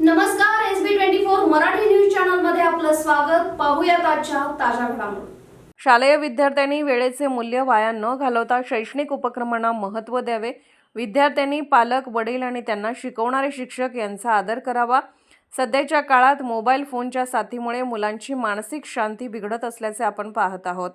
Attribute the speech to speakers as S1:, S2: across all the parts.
S1: नमस्कार S B twenty four Marathi news चॅनलमध्ये आपलं स्वागत. पाहूया आजच्या ताज्या घडामोडी.
S2: शालेय विद्यार्थ्यांनी वेळेचे मूल्य वाया न घालवता शैक्षणिक उपक्रमांना महत्त्व द्यावे. विद्यार्थ्यांनी पालक वडील आणि त्यांना शिकवणारे शिक्षक यांचा आदर करावा. सध्याच्या काळात मोबाईल फोनच्या साथीमुळे मुलांची मानसिक शांती बिघडत असल्याचे आपण पाहत आहोत.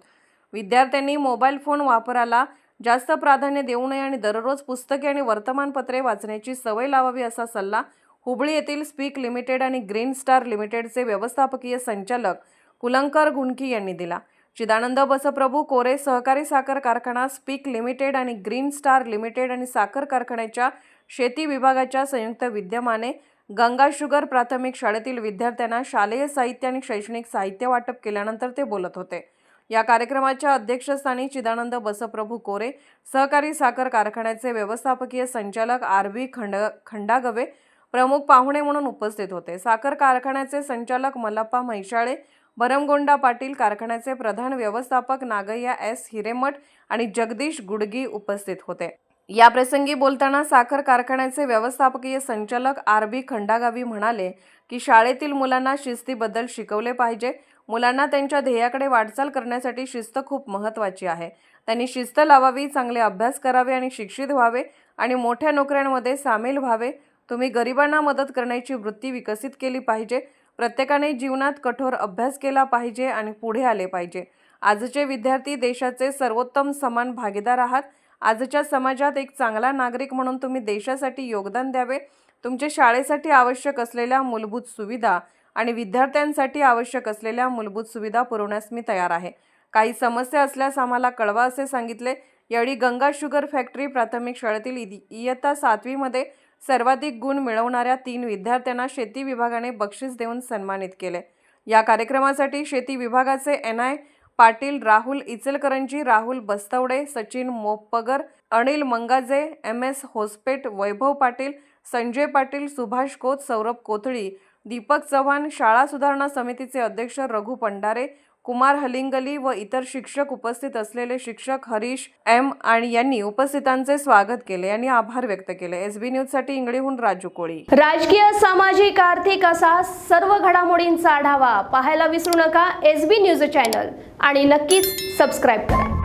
S2: विद्यार्थ्यांनी मोबाईल फोन वापराला जास्त प्राधान्य देऊ नये आणि दररोज पुस्तके आणि वर्तमानपत्रे वाचण्याची सवय लावावी असा सल्ला हुबळी येथील स्पीक लिमिटेड आणि ग्रीन स्टार लिमिटेडचे व्यवस्थापकीय संचालक कुलंकर गुंडकी यांनी दिला. चिदानंद बसप्रभू कोरे सहकारी साखर कारखाना स्पीक लिमिटेड आणि ग्रीन स्टार लिमिटेड आणि साखर कारखान्याच्या शेती विभागाच्या संयुक्त विद्यमाने गंगा शुगर प्राथमिक शाळेतील विद्यार्थ्यांना शालेय साहित्य आणि शैक्षणिक साहित्य वाटप केल्यानंतर ते बोलत होते. या कार्यक्रमाच्या अध्यक्षस्थानी चिदानंद बसप्रभू कोरे सहकारी साखर कारखान्याचे व्यवस्थापकीय संचालक आर व्ही खंड खंडागवे प्रमुख पाहुणे म्हणून उपस्थित होते. साखर कारखान्याचे संचालक मल्लप्पा म्हैशाळे भरमगोंडा पाटील कारखान्याचे प्रधान व्यवस्थापक नागय्या एस हिरेमठ आणि जगदीश गुडगी उपस्थित होते. या प्रसंगी बोलताना साखर कारखान्याचे व्यवस्थापकीय संचालक आर बी खंडागावी म्हणाले की शाळेतील मुलांना शिस्तीबद्दल शिकवले पाहिजे. मुलांना त्यांच्या ध्येयाकडे वाटचाल करण्यासाठी शिस्त खूप महत्त्वाची आहे. त्यांनी शिस्त लावावी चांगले अभ्यास करावे आणि शिक्षित व्हावे आणि मोठ्या नोकऱ्यांमध्ये सामील व्हावे. तुम्ही गरिबांना मदत करण्याची वृत्ती विकसित केली पाहिजे. प्रत्येकाने जीवनात कठोर अभ्यास केला पाहिजे आणि पुढे आले पाहिजे. आजचे विद्यार्थी देशाचे सर्वोत्तम समान भागीदार आहात. आजच्या समाजात एक चांगला नागरिक म्हणून तुम्ही देशासाठी योगदान द्यावे. तुमच्या शाळेसाठी आवश्यक असलेल्या मूलभूत सुविधा आणि विद्यार्थ्यांसाठी आवश्यक असलेल्या मूलभूत सुविधा पुरवण्यास मी तयार आहे. काही समस्या असल्यास आम्हाला कळवा असे सांगितले. यावेळी गंगा शुगर फॅक्टरी प्राथमिक शाळेतील इदी- इयत्ता सातवीमध्ये सर्वाधिक गुण मिळवणाऱ्या तीन विद्यार्थ्यांना शेती विभागाने बक्षीस देऊन सन्मानित केले. या कार्यक्रमासाठी शेती विभागाचे N I Patil Rahul Ichalkaranji Rahul Bastawade Sachin Mopgar Anil Mangaje M S Hospet Vaibhav Patil Sanjay Patil Subhash Kot Saurabh Kothali Deepak Chavan शाळा सुधारणा समितीचे अध्यक्ष रघु पंडारे कुमार हलिंगली व इतर शिक्षक उपस्थित असलेले शिक्षक हरीश एम आणि यांनी उपस्थितांचे स्वागत केले. आणि आभार व्यक्त केले. एस बी न्यूजसाठी इंगळीहून राजू कोळी.
S1: राजकीय सामाजिक आर्थिक असा सर्व घडामोडींचा आढावा पाहायला विसरू नका. एस बी न्यूज चॅनल आणि नक्कीच सबस्क्राईब करा.